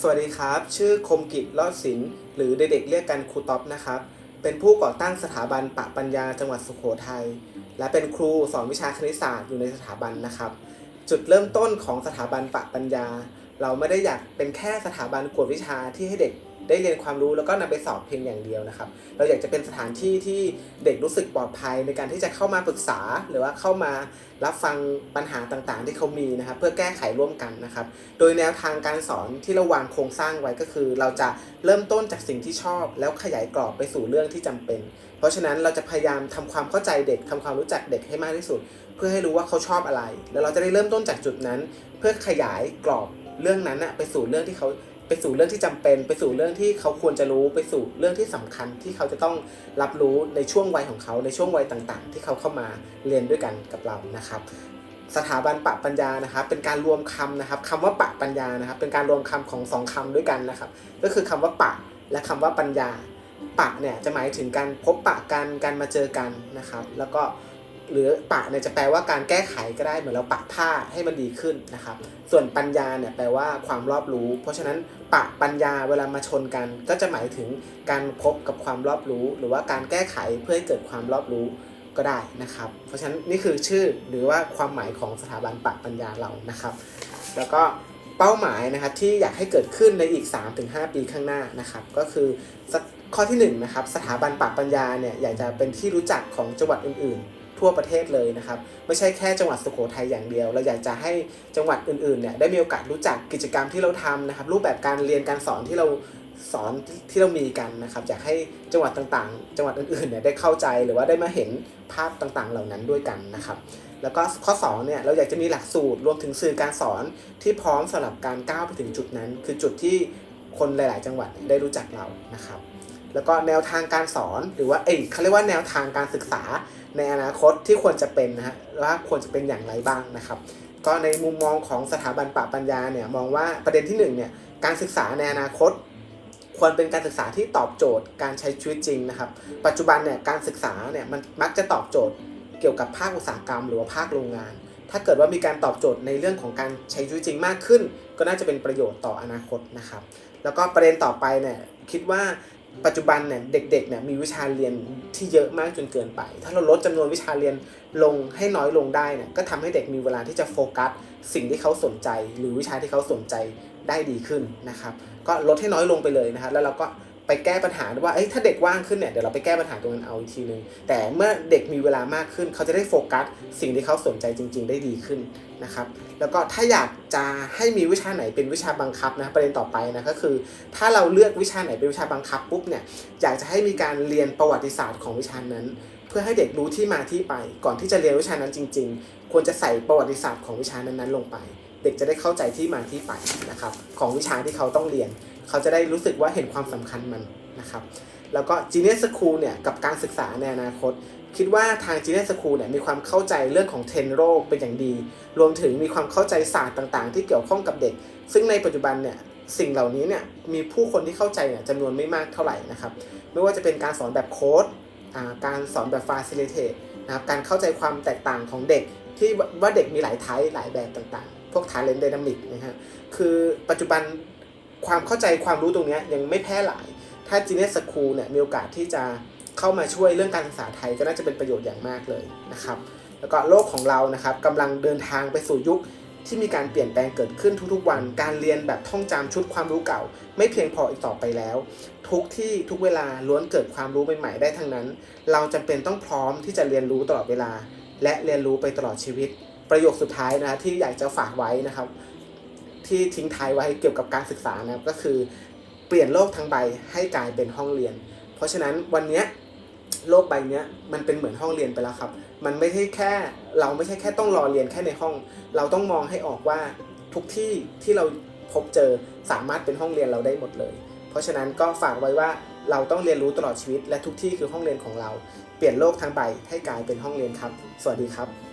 สวัสดีครับ ชื่อคมกิจลอดศิลป์หรือเด็กๆเรียกกันครูท็อปนะครับ เป็นผู้ก่อตั้งสถาบันปะปัญญาจังหวัดสุโขทัย และเป็นครูสอนวิชาคณิตศาสตร์อยู่ในสถาบันนะครับ จุดเริ่มต้นของสถาบันปะปัญญา เราไม่ได้อยากเป็นแค่สถาบันกวดวิชาที่ให้เด็ก ได้เรียนความรู้แล้วก็นำไปสอบเพียงอย่างเดียวนะครับ เราอยากจะเป็นสถานที่ที่เด็กรู้สึกปลอดภัยในการที่จะเข้ามาปรึกษา หรือว่าเข้ามารับฟังปัญหาต่างๆ ที่เขามีนะครับ เพื่อแก้ไขร่วมกันนะครับ โดยแนวทางการสอนที่เราวางโครงสร้างไว้ก็คือ เราจะเริ่มต้นจากสิ่งที่ชอบ แล้วขยายกรอบไปสู่เรื่องที่จำเป็น เพราะฉะนั้นเราจะพยายามทำความเข้าใจเด็กทำความรู้จักเด็กให้มากที่สุด เพื่อให้รู้ว่าเขาชอบอะไร แล้วเราจะได้เริ่มต้นจากจุดนั้น เพื่อขยายกรอบเรื่องนั้นนะไปสู่เรื่องที่เขา ไปสู่เรื่องที่จำเป็น ไปสู่เรื่องที่เขาควรจะรู้ไปสู่เรื่องที่สำคัญที่เขาจะต้องรับรู้ในช่วงวัยของเขาในช่วงวัยต่างๆ ที่เขาเข้ามาเรียนด้วยกันกับเรานะครับ สถาบันปะปัญญานะครับเป็นการรวมคำนะครับคำว่าปะปัญญานะครับ เป็นการรวมคำของสองคำด้วยกันนะครับ ก็คือคำว่าปะและคำว่าปัญญาปะเนี่ยจะหมายถึงการพบปะกันการมาเจอกันนะครับ แล้วก็ หรือปะเนี่ยจะแปลว่าการแก้ไขก็ได้เหมือนเราปะผ้าให้มันดีขึ้นนะครับ ส่วนปัญญาเนี่ยแปลว่าความรอบรู้ เพราะฉะนั้นปะปัญญาเวลามาชนกัน ก็จะหมายถึงการพบกับความรอบรู้ หรือว่าการแก้ไขเพื่อให้เกิดความรอบรู้ก็ได้นะครับ เพราะฉะนั้นนี่คือชื่อหรือว่าความหมายของสถาบันปะปัญญาเรานะครับ แล้วก็เป้าหมายนะครับที่อยากให้เกิดขึ้นในอีก 3-5 ปีข้างหน้านะครับก็คือข้อที่1นนะครับสถาบันปะปัญญาเนี่ยอยากจะเป็นที่รู้จักของจังหวัดอื่นๆ ทั่วประเทศเลยนะครับ ไม่ใช่แค่จังหวัดสุโขทัยอย่างเดียว เราอยากจะให้จังหวัดอื่นๆเนี่ยได้มีโอกาสรู้จักกิจกรรมที่เราทำนะครับ รูปแบบการเรียนการสอนที่เราสอนที่เรามีกันนะครับอยากให้จังหวัดต่างๆ จังหวัดอื่นๆเนี่ยได้เข้าใจหรือว่าได้มาเห็นภาพต่างๆ เหล่านั้นด้วยกันนะครับ แล้วก็ข้อ2เนี่ยเราอยากจะมีหลักสูตรรวมถึงสื่อการสอนที่พร้อมสำหรับการก้าวไปถึงจุดนั้น คือจุดที่คนหลาย ๆ จังหวัดได้รู้จักเรานะครับ แล้วก็แนวทางการสอนหรือว่าเอ้ยเขาเรียกว่าแนวทางการศึกษา ในอนาคตที่ควรจะเป็นนะฮะว่าควรจะเป็นอย่างไรบ้างนะครับ ก็ในมุมมองของสถาบันปะปัญญาเนี่ยมองว่าประเด็นที่หนึ่งเนี่ยการศึกษาในอนาคต ควรเป็นการศึกษาที่ตอบโจทย์การใช้ชีวิตจริงนะครับ ปัจจุบันเนี่ยการศึกษาเนี่ยมันมักจะตอบโจทย์เกี่ยวกับภาคอุตสาหกรรม หรือว่าภาคโรงงาน ถ้าเกิดว่ามีการตอบโจทย์ในเรื่องของการใช้ชีวิตจริงมากขึ้น ก็น่าจะเป็นประโยชน์ต่ออนาคตนะครับ แล้วก็ประเด็นต่อไปเนี่ยคิดว่า ปัจจุบันเนี่ยเด็กๆเนี่ยมีวิชาเรียนที่เยอะมากจนเกินไป ถ้าเราลดจำนวนวิชาเรียนลงให้น้อยลงได้เนี่ยก็ทำให้เด็กมีเวลาที่จะโฟกัสสิ่งที่เขาสนใจ หรือวิชาที่เขาสนใจได้ดีขึ้นนะครับ ก็ลดให้น้อยลงไปเลยนะครับแล้วเราก็ ไปแก้ปัญหาวยว่าเอ้ยถ้าเด็กว่างขึ้นเนี่ยเดี๋ยวเราไปแก้ปัญหาตรงนั้นเอาอีกทีนึงแต่เมื่อเด็กมีเวลามากขึ้น เขาจะได้โฟกัสสิ่งที่เขาสนใจจริง ๆ ได้ดีขึ้นนะครับ แล้วก็ถ้าอยากจะให้มีวิชาไหนเป็นวิชาบังคับนะประเด็นต่อไปนะก็คือ ถ้าเราเลือกวิชาไหนเป็นวิชาบังคับปุ๊บเนี่ยอยากจะให้มีการเรียนประวัติศาสตร์ของวิชานั้น เพื่อให้เด็กรู้ที่มาที่ไป ก่อนที่จะเรียนวิชานั้นจริง ๆ ควรจะใส่ประวัติศาสตร์ของวิชานั้นๆลงไป เด็กจะได้เข้าใจที่มาที่ไปนะครับของวิชาที่เขาต้องเรียน เขาจะได้รู้สึกว่าเห็นความสำคัญมันนะครับแล้วก็ Genius School เนี่ยกับการศึกษาในอนาคต คิดว่าทาง Genius School เนี่ยมีความเข้าใจเรื่องของเทรนด์โรคเป็นอย่างดี รวมถึงมีความเข้าใจศาสตร์ต่างๆ ที่เกี่ยวข้องกับเด็ก ซึ่งในปัจจุบันเนี่ยสิ่งเหล่านี้เนี่ยมีผู้คนที่เข้าใจเนี่ยจำนวนไม่มากเท่าไหร่นะครับไม่ว่าจะเป็นการสอนแบบโค้ดการสอนแบบ facilitate นะครับการเข้าใจความแตกต่างของเด็กที่ว่าเด็กมีหลายไทป์หลายแบบต่างๆ พวก talent dynamic นะฮะคือปัจจุบัน ความเข้าใจความรู้ตรงนี้ยังไม่แพร่หลาย ถ้า Genius School เนี่ยมีโอกาสที่จะเข้ามาช่วยเรื่องการศึกษาไทยก็น่าจะเป็นประโยชน์อย่างมากเลยนะครับ แล้วก็โลกของเรานะครับกำลังเดินทางไปสู่ยุคที่มีการเปลี่ยนแปลงเกิดขึ้นทุกๆวัน การเรียนแบบท่องจำชุดความรู้เก่า ไม่เพียงพออีกต่อไปแล้ว ทุกที่ทุกเวลาล้วนเกิดความรู้ใหม่ๆได้ทั้งนั้น เราจำเป็นต้องพร้อมที่จะเรียนรู้ตลอดเวลา และเรียนรู้ไปตลอดชีวิต ประโยคสุดท้ายนะที่อยากจะฝากไว้นะครับ ที่ทิ้งท้ายไว้เกี่ยวกับการศึกษานะครับก็คือเปลี่ยนโลกทั้งใบให้กลายเป็นห้องเรียน เพราะฉะนั้นวันนี้โลกใบนี้มันเป็นเหมือนห้องเรียนไปแล้วครับ มันไม่ใช่แค่เราไม่ใช่แค่ต้องรอเรียนแค่ในห้อง เราต้องมองให้ออกว่าทุกที่ที่เราพบเจอสามารถเป็นห้องเรียนเราได้หมดเลย เพราะฉะนั้นก็ฝากไว้ว่าเราต้องเรียนรู้ตลอดชีวิต และทุกที่คือห้องเรียนของเรา เปลี่ยนโลกทั้งใบให้กลายเป็นห้องเรียนครับ สวัสดีครับ